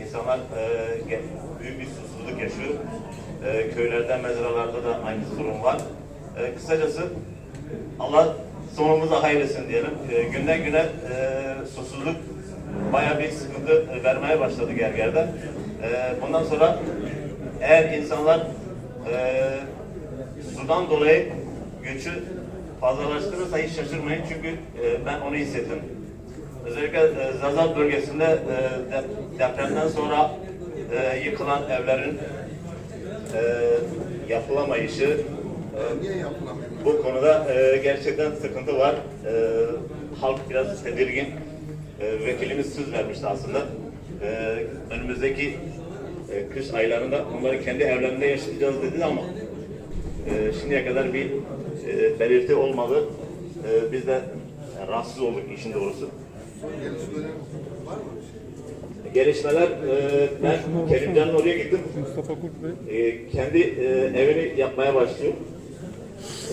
insanlar e, büyük bir susuzluk yaşıyor. E, köylerde, mezralarda da aynı durum var. E, kısacası Allah sonumuza hayretsin diyelim. E, günden güne e, susuzluk bayağı bir sıkıntı vermeye başladı gergerde. E, bundan sonra eğer insanlar e, sudan dolayı göçü fazlalaştırırsa hiç şaşırmayın çünkü e, ben onu hissettim. Özellikle e, bölgesinde e, de- depremden sonra e, yıkılan evlerin e, yapılamayışı e, bu konuda gerçekten sıkıntı var. Halk biraz tedirgin. E, vekilimiz söz vermişti aslında. Önümüzdeki kış aylarında onları kendi evlerinde yaşayacağız dedi ama şimdiye kadar bir belirti olmadı. Biz de rahatsız olduk işin doğrusu. Gelişmeler e, ben Kerimcan'ın oraya gittim. Mustafa Kurt Bey. E, kendi e, evini yapmaya başlıyor.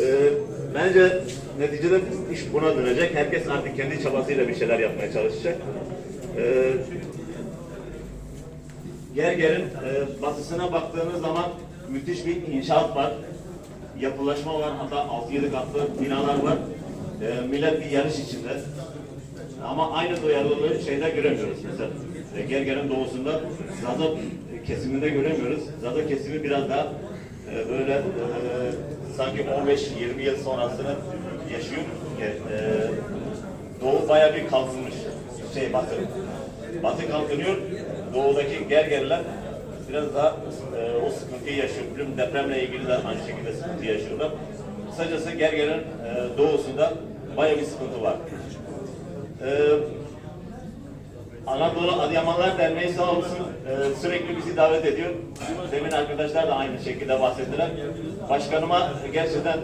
E, bence neticede iş buna dönecek. Herkes artık kendi çabasıyla bir şeyler yapmaya çalışacak. E, Gerger'in e, batısına baktığınız zaman müthiş bir inşaat var. Yapılaşma var. Hatta 6-7 katlı binalar var. E, millet bir yarış içinde. Ama aynı duyarlılığı şeyde göremiyoruz mesela. E, Gerger'in doğusunda Zaza kesiminde göremiyoruz. Zaza kesimi biraz daha e, böyle e, sanki 15-20 yıl sonrasını yaşıyor. E, e, doğu bayağı bir kalkınmış. Şey batı. Batı kalkınıyor. Doğudaki Gergerler biraz daha e, o sıkıntıyı yaşıyor. Bilmiyorum depremle ilgili de aynı şekilde sıkıntı yaşıyorlar. Kısacası Gerger'in e, doğusunda bayağı bir sıkıntı var. Ee, Anadolu Adıyamanlar Derneği sağ olsun e, sürekli bizi davet ediyor. Demin arkadaşlar da aynı şekilde bahsettiler. Başkanıma gerçekten e,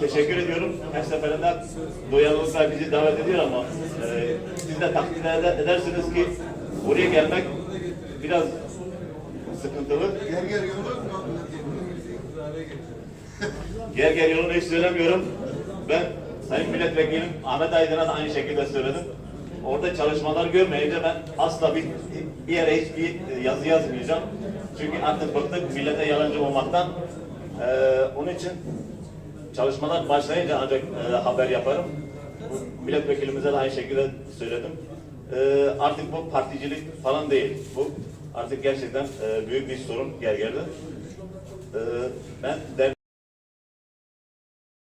teşekkür ediyorum. Her seferinde duyarlılıkla bizi davet ediyor ama e, siz de takdir eder- edersiniz ki buraya gelmek biraz sıkıntılı. Ger ger yolu Yer ger yolunu hiç söylemiyorum. Ben Sayın Milletvekilim Ahmet Aydın'a da aynı şekilde söyledim. Orada çalışmalar görmeyince ben asla bir, bir yere hiçbir yazı yazmayacağım. Çünkü artık bıktık millete yalancı olmaktan. Ee, onun için çalışmalar başlayınca ancak e, haber yaparım. Milletvekilimize de aynı şekilde söyledim. Ee, artık bu particilik falan değil. Bu artık gerçekten e, büyük bir sorun Gerger'de. Ee, ben der